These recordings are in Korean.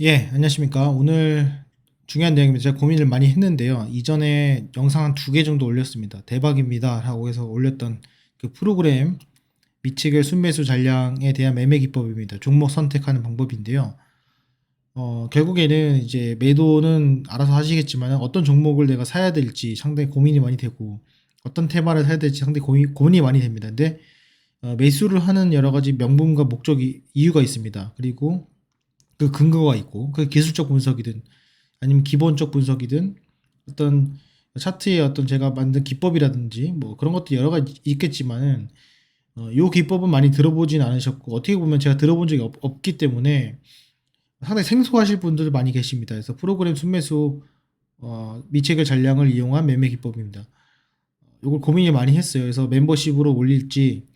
예, 안녕하십니까. 오늘 중요한 내용입니다. 제가 고민을 많이 했는데요. 이전에 영상 한 두 개 정도 올렸습니다. 대박입니다. 라고 해서 올렸던 그 프로그램 미치겔 순매수 잔량에 대한 매매 기법입니다. 종목 선택하는 방법인데요. 어, 결국에는 이제 매도는 알아서 하시겠지만 어떤 종목을 내가 사야 될지 상당히 고민이 많이 되고 어떤 테마를 사야 될지 상당히 고민, 고민이 많이 됩니다. 근데 어, 매수를 하는 여러 가지 명분과 목적이 이유가 있습니다. 그리고 그 근거가 있고 그 기술적 분석이든 아니면 기본적 분석이든 어떤 차트의 어떤 제가 만든 기법이라든지 뭐 그런 것도 여러 가지 있겠지만은 어, 요 기법은 많이 들어보진 않으셨고 어떻게 보면 제가 들어본 적이 없, 없기 때문에 상당히 생소하실 분들 많이 계십니다. 그래서 프로그램 순매수 어, 미책의 잔량을 이용한 매매 기법입니다. 요걸 고민이 많이 했어요. 그래서 멤버십으로 올릴지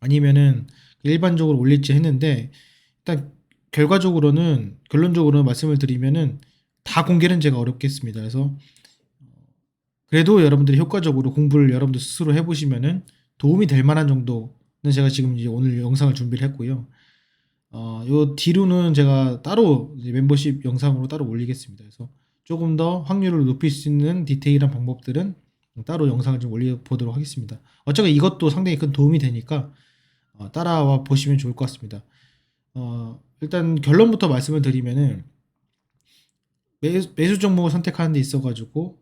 아니면은 일반적으로 올릴지 했는데 일단 결과적으로는 결론적으로 말씀을 드리면은 다 공개는 제가 어렵겠습니다. 그래서 그래도 여러분들이 효과적으로 공부를 여러분들 스스로 해보시면은 도움이 될 만한 정도는 제가 지금 이제 오늘 영상을 준비를 했고요. 어, 요 뒤로는 제가 따로 멤버십 영상으로 따로 올리겠습니다. 그래서 조금 더 확률을 높일 수 있는 디테일한 방법들은 따로 영상을 좀 올려보도록 하겠습니다. 어차피 이것도 상당히 큰 도움이 되니까 어, 따라와 보시면 좋을 것 같습니다. 어, 일단 결론부터 말씀을 드리면은 매수, 매수 종목을 선택하는 데 있어 가지고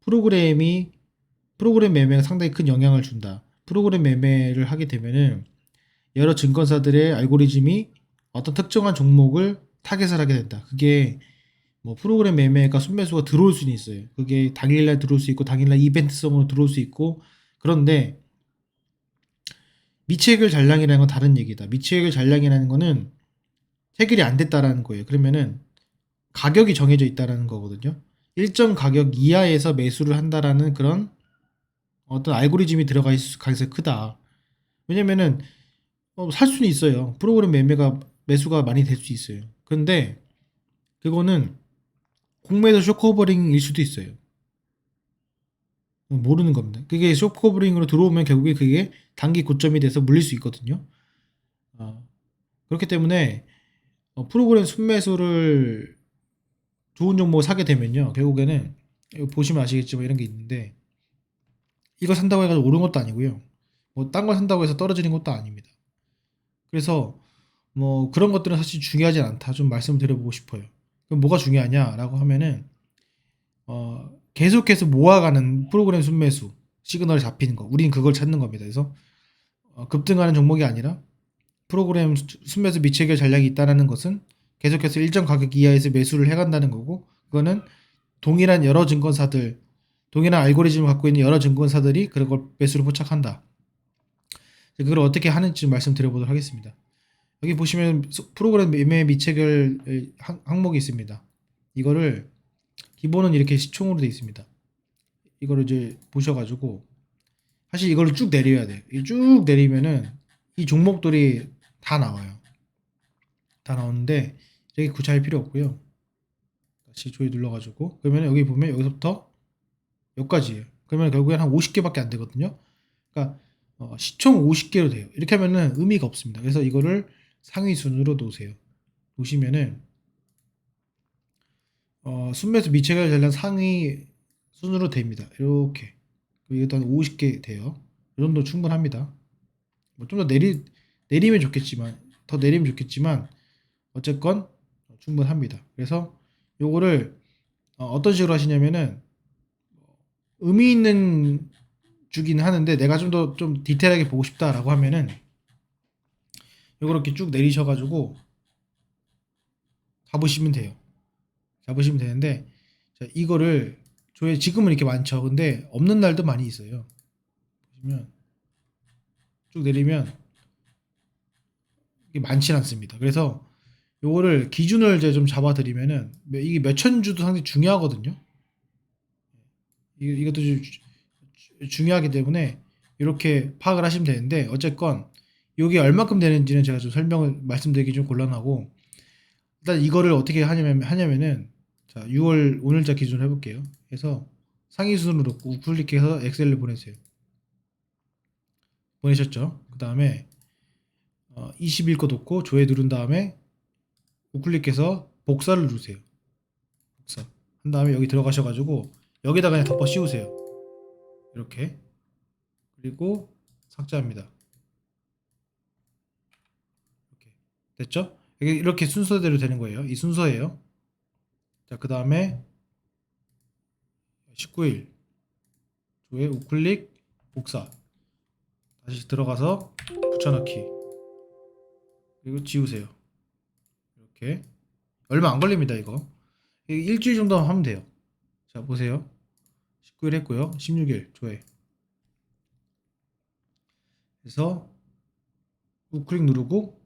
프로그램이 프로그램 매매가 상당히 큰 영향을 준다. 프로그램 매매를 하게 되면은 여러 증권사들의 알고리즘이 어떤 특정한 종목을 타겟을 하게 된다. 그게 뭐 프로그램 매매가 순매수가 들어올 수는 있어요. 그게 당일날 들어올 수 있고 당일날 이벤트성으로 들어올 수 있고 그런데 미치액을 잔량이라는 건 다른 얘기다. 미치액을 잔량이라는 거는 해결이 안 됐다라는 거예요. 그러면은 가격이 정해져 있다라는 거거든요. 일정 가격 이하에서 매수를 한다라는 그런 어떤 알고리즘이 들어가 있을 가능성이 크다. 왜냐면은 어, 살 수는 있어요. 프로그램 매매가 매수가 많이 될 수 있어요. 근데 그거는 공매도 쇼커버링일 수도 있어요. 모르는 겁니다. 그게 쇼커버링으로 들어오면 결국에 그게 단기 고점이 돼서 물릴 수 있거든요. 어, 그렇기 때문에 어, 프로그램 순매수를 좋은 종목을 사게 되면요. 결국에는 보시면 아시겠지만 이런 게 있는데 이거 산다고 해가지고 오른 것도 아니고요. 뭐딴거 산다고 해서 떨어지는 것도 아닙니다. 그래서 뭐 그런 것들은 사실 중요하지 않다. 좀 말씀드려보고 싶어요. 그럼 뭐가 중요하냐라고 하면은 어, 계속해서 모아가는 프로그램 순매수 시그널이 잡히는 거. 우리는 그걸 찾는 겁니다. 그래서 어, 급등하는 종목이 아니라 프로그램 수- 순매수 미체결 전략이 있다는 것은 계속해서 일정 가격 이하에서 매수를 해간다는 거고 그거는 동일한 여러 증권사들 동일한 알고리즘을 갖고 있는 여러 증권사들이 그런 걸 매수를 포착한다. 그걸 어떻게 하는지 말씀드려보도록 하겠습니다. 여기 보시면 소- 프로그램 매매 미체결 항- 항목이 있습니다. 이거를 기본은 이렇게 시총으로 되어 있습니다. 이거를 이제 보셔가지고 사실 이거를 쭉 내려야 돼요. 이쭉 내리면은 이 종목들이 다 나와요. 다 나오는데 여기 구차할 필요 없고요. 다시 조회 눌러가지고 그러면 여기 보면 여기서부터 여기까지예요. 그러면 결국엔 한 50개밖에 안 되거든요. 그러니까 어, 시총 50개로 돼요. 이렇게 하면은 의미가 없습니다. 그래서 이거를 상위 순으로 놓으세요. 놓으시면은 어, 순매수 미체결 전략 상위 순으로 됩니다. 이렇게 이것도 한 50개 돼요. 이 정도 충분합니다. 뭐 좀 더 내리 내리면 좋겠지만 더 내리면 좋겠지만 어쨌건 충분합니다. 그래서 요거를 어, 떤 식으로 하시냐면은 의미 있는 주기는 하는데 내가 좀더좀 디테일하게 보고 싶다라고 하면은 요거 이렇게 쭉 내리셔가지고 가보시면 돼요. 잡으시면 되는데 자, 이거를 조회 지금은 이렇게 많죠. 근데 없는 날도 많이 있어요. 보시면 쭉 내리면 이게 많지 않습니다. 그래서 요거를 기준을 이제 좀 잡아드리면은 몇- 이게 몇천 주도 상당히 중요하거든요. 이- 이것도 중요하기 때문에 이렇게 파악을 하시면 되는데 어쨌건 이게 얼마큼 되는지는 제가 좀 설명을 말씀드리기 좀 곤란하고 일단 이거를 어떻게 하냐면 하냐면은 자 6월 오늘자 기준으로 해볼게요. 해서 상위 순으로 우클릭해서 엑셀을 보내세요. 보내셨죠? 그 다음에 어, 20일 거 놓고 조회 누른 다음에 우클릭해서 복사를 누르세요. 복사. 한 다음에 여기 들어가셔가지고 여기다 그냥 덮어 씌우세요. 이렇게. 그리고 삭제합니다. 이렇게. 됐죠? 이렇게 순서대로 되는 거예요. 이 순서예요. 자, 그 다음에 19일 조에 우클릭 복사. 다시 들어가서 붙여넣기. 그리고 지우세요. 이렇게. 얼마 안 걸립니다 이거. 일주일 정도 하면 돼요. 자 보세요. 19일 했고요. 16일 조회. 그래서 우클릭 누르고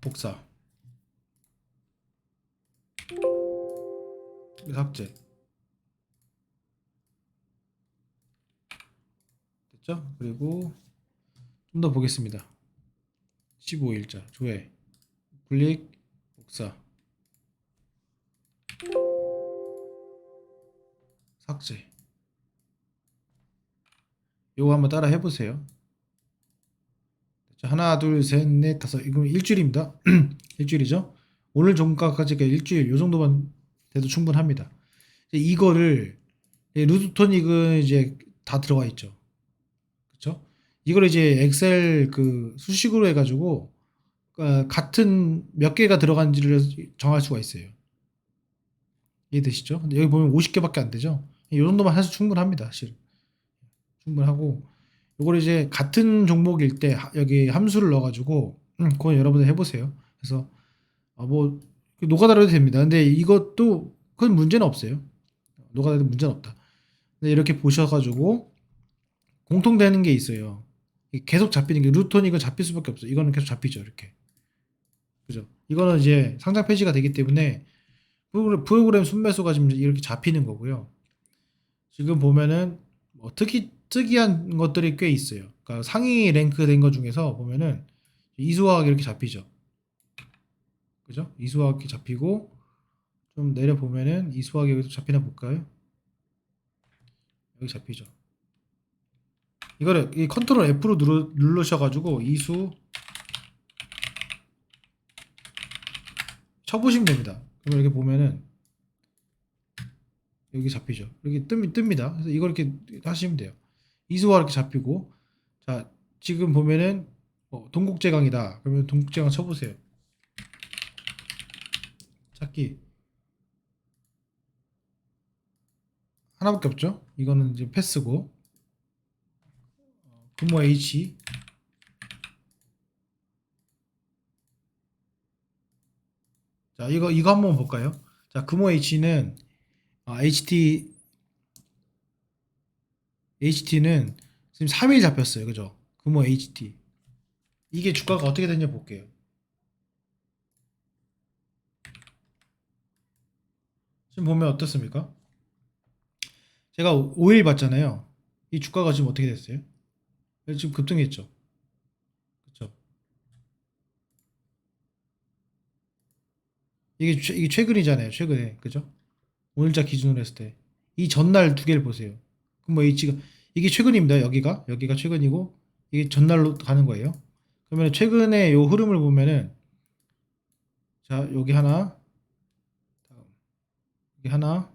복사 삭제 됐죠? 그리고 좀 더 보겠습니다. 15일자 조회 클릭 복사 삭제 요거 한번 따라 해보세요. 자, 하나 둘셋넷 다섯 이거 일주일입니다. 일주일이죠? 오늘 종가까지가 일주일 요 정도만 돼도 충분합니다. 이거를 이 루트토닉은 이제 다 들어가 있죠. 그렇죠? 이걸 이제 엑셀 그 수식으로 해가지고 어, 같은 몇 개가 들어간지를 정할 수가 있어요. 이해되시죠? 근데 여기 보면 50개밖에 안 되죠? 이 정도만 해서 충분합니다, 사실. 충분하고 이걸 이제 같은 종목일 때 하- 여기 함수를 넣어가지고 음, 그건 여러분들 해보세요. 그래서 아, 뭐 해도 됩니다. 근데 이것도 그건 문제는 없어요. 노가다도 문제는 없다. 근데 이렇게 보셔가지고 공통되는 게 있어요. 계속 잡히는 게 루토닉은 잡힐 수밖에 없어요. 이거는 계속 잡히죠, 이렇게. 그죠? 이거는 이제 상장 폐지가 되기 때문에 프로그램, 프로그램 순매수가 지금 이렇게 잡히는 거고요. 지금 보면은 뭐 특이 특이한 것들이 꽤 있어요. 그러니까 상위 랭크 된 것 중에서 보면은 이수화학 이렇게 잡히죠. 그죠? 이수화학이 잡히고 좀 내려 보면은 이수화학이 여기서 잡히나 볼까요? 여기 잡히죠. 이거를 이 컨트롤 F로 누르, 누르셔가지고 이수 쳐보시면 됩니다. 그럼 이렇게 보면은 여기 잡히죠. 이렇게 뜹, 뜹니다. 그래서 이걸 이렇게 하시면 돼요. 이수화 이렇게 잡히고 자 지금 보면은 어, 동국제강이다. 그러면 동국제강 쳐보세요. 찾기 하나밖에 없죠. 이거는 이제 패스고 어, 금호 H 자 이거 이거 한번 볼까요? 자 금호 H는 아, HT HT는 지금 3일 잡혔어요. 그죠? 금호 HT. 이게 주가가 어떻게 됐냐 볼게요. 지금 보면 어떻습니까? 제가 5일 봤잖아요. 이 주가가 지금 어떻게 됐어요? 지금 급등했죠. 그렇죠? 이게 최, 이게 최근이잖아요. 최근에. 그죠? 오늘자 기준으로 했을 때. 이 전날 두 개를 보세요. 그럼 뭐 이 지금 이게 최근입니다. 여기가 여기가 최근이고 이게 전날로 가는 거예요. 그러면 최근에 요 흐름을 보면은 자 여기 하나 여기 하나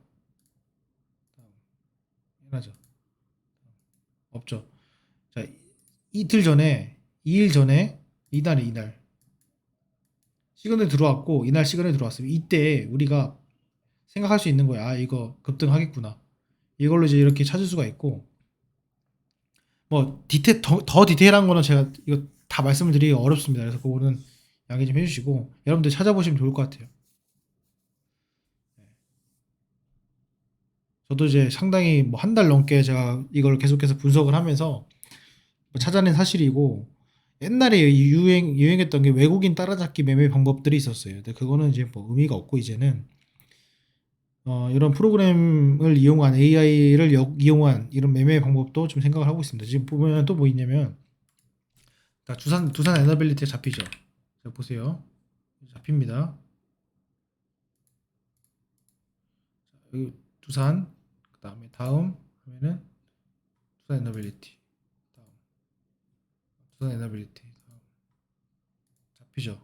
하나죠. 없죠. 자 이틀 전에 2일 전에 이날에 이날 시간에 들어왔고 이날 시간에 들어왔으면 이때 우리가 생각할 수 있는 거야. 아 이거 급등하겠구나. 이걸로 이제 이렇게 찾을 수가 있고 뭐 디테 더, 더 디테일한 거는 제가 이거 다 말씀을 드리기 어렵습니다. 그래서 그거는 양해 좀 해주시고 여러분들 찾아보시면 좋을 것 같아요. 저도 이제 상당히 뭐 한 달 넘게 제가 이걸 계속해서 분석을 하면서 뭐 찾아낸 사실이고 옛날에 유행 유행했던 게 외국인 따라잡기 매매 방법들이 있었어요. 근데 그거는 이제 뭐 의미가 없고 이제는 어, 이런 프로그램을 이용한 AI를 이용한 이런 매매 방법도 좀 생각을 하고 있습니다. 지금 보면 또 뭐 있냐면 자, 두산 두산 에너빌리티 잡히죠. 자, 보세요. 잡힙니다. 자, 여기 두산 그 다음에 다음 하면은 두산 에너빌리티 다음 두산 에너빌리티 다음 잡히죠.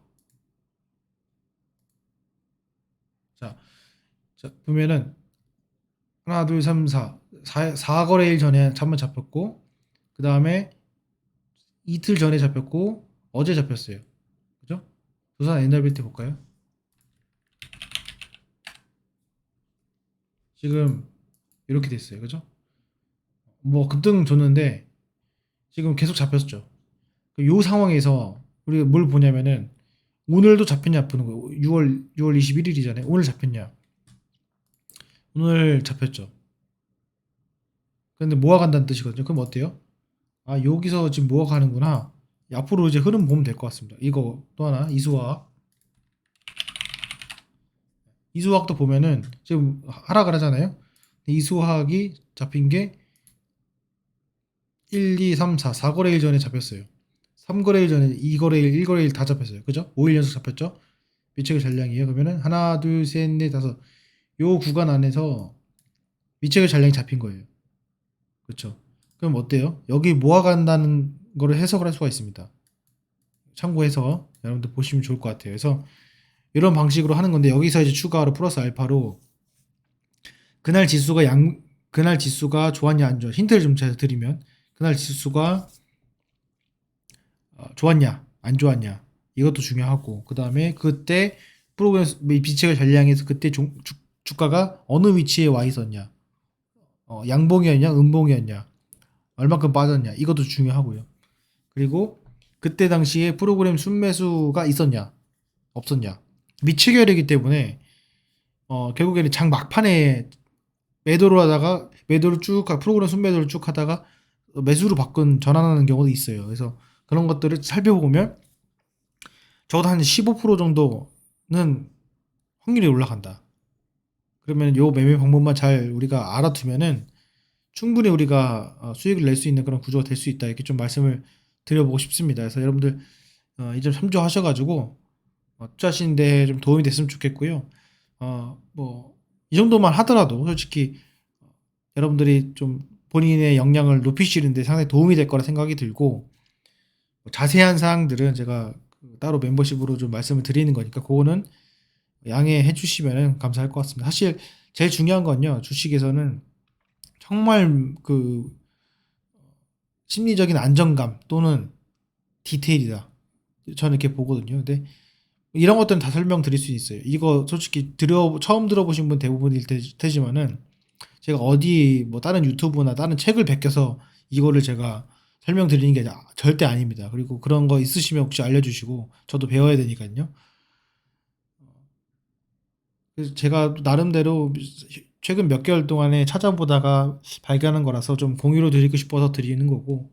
자, 자 보면은 하나, 둘, 삼, 사. 4, 4거래일 전에 한번 잡혔고 그 다음에 이틀 전에 잡혔고 어제 잡혔어요. 그죠? 부산 NRBT 볼까요? 지금 이렇게 됐어요. 그죠? 뭐 급등 줬는데 지금 계속 잡혔죠. 그요 상황에서 우리가 뭘 보냐면은 오늘도 잡혔냐 보는 거예요. 6월 6월 21일이잖아요. 오늘 잡혔냐? 오늘 잡혔죠. 근데 모아간다는 뜻이거든요. 그럼 어때요? 아 여기서 지금 모아가는구나. 앞으로 이제 흐름 보면 될 것 같습니다. 이거 또 하나 이수화학. 이수화학도 보면은 지금 하락을 하잖아요. 이수화학이 잡힌 게 1, 2, 3, 4, 4거래일 전에 잡혔어요. 3거래일 전에 2거래일, 1거래일 다 잡혔어요. 그죠? 5일 연속 잡혔죠? 미책의 잔량이에요. 그러면은 하나, 둘, 셋, 넷, 다섯. 요 구간 안에서 미책의 잔량이 잡힌 거예요. 그렇죠? 그럼 어때요? 여기 모아간다는 거를 해석을 할 수가 있습니다. 참고해서 여러분들 보시면 좋을 것 같아요. 그래서 이런 방식으로 하는 건데 여기서 이제 추가로 플러스 알파로 그날 지수가 양 그날 지수가 좋았냐 안 좋아 힌트를 좀 제가 드리면 그날 지수가 어, 좋았냐 안 좋았냐 이것도 중요하고 그 다음에 그때 프로그램 비책을 전량해서 그때 종- 주, 주가가 어느 위치에 와 있었냐. 어, 양봉이었냐 음봉이었냐. 얼마큼 빠졌냐. 이것도 중요하고요. 그리고 그때 당시에 프로그램 순매수가 있었냐. 없었냐. 미치결이기 때문에 어, 결국에는 장 막판에 매도를 하다가 매도를 쭉 하- 프로그램 순매도를 쭉 하다가 매수로 바꾼 전환하는 경우도 있어요. 그래서 그런 것들을 살펴보면 적어도 한 15% 정도는 확률이 올라간다. 그러면 요 매매 방법만 잘 우리가 알아두면은 충분히 우리가 어, 수익을 낼 수 있는 그런 구조가 될 수 있다. 이렇게 좀 말씀을 드려보고 싶습니다. 그래서 여러분들 어, 이점 참조하셔가지고 어, 투자하시는 데 좀 도움이 됐으면 좋겠고요. 어, 뭐, 이 정도만 하더라도 솔직히 어, 여러분들이 좀 본인의 역량을 높이시는데 상당히 도움이 될 거라 생각이 들고 뭐 자세한 사항들은 제가 그 따로 멤버십으로 좀 말씀을 드리는 거니까 그거는 양해해 주시면 감사할 것 같습니다. 사실 제일 중요한 건요. 주식에서는 정말 그 심리적인 안정감 또는 디테일이다. 저는 이렇게 보거든요. 근데 이런 것들은 다 설명드릴 수 있어요. 이거 솔직히 들어 처음 들어보신 분 대부분일 테, 테지만은 제가 어디 뭐 다른 유튜브나 다른 책을 베껴서 이거를 제가 설명드리는 게 아- 절대 아닙니다. 그리고 그런 거 있으시면 혹시 알려주시고 저도 배워야 되니까요. 그래서 제가 또 나름대로 최근 몇 개월 동안에 찾아보다가 발견한 거라서 좀 공유로 드리고 싶어서 드리는 거고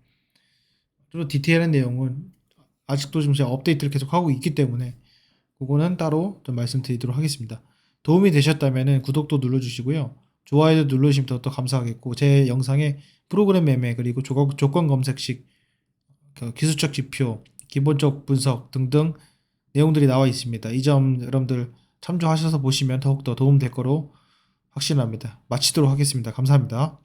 좀 디테일한 내용은 아직도 좀 제가 업데이트를 계속 하고 있기 때문에 그거는 따로 좀 말씀드리도록 하겠습니다. 도움이 되셨다면 구독도 눌러주시고요. 좋아요도 눌러주시면 더, 더 감사하겠고 제 영상에 프로그램 매매 그리고 조건, 검색식 그 기술적 지표 기본적 분석 등등 내용들이 나와 있습니다. 이 점 여러분들 참조하셔서 보시면 더욱더 도움 될 거로 확신합니다. 마치도록 하겠습니다. 감사합니다.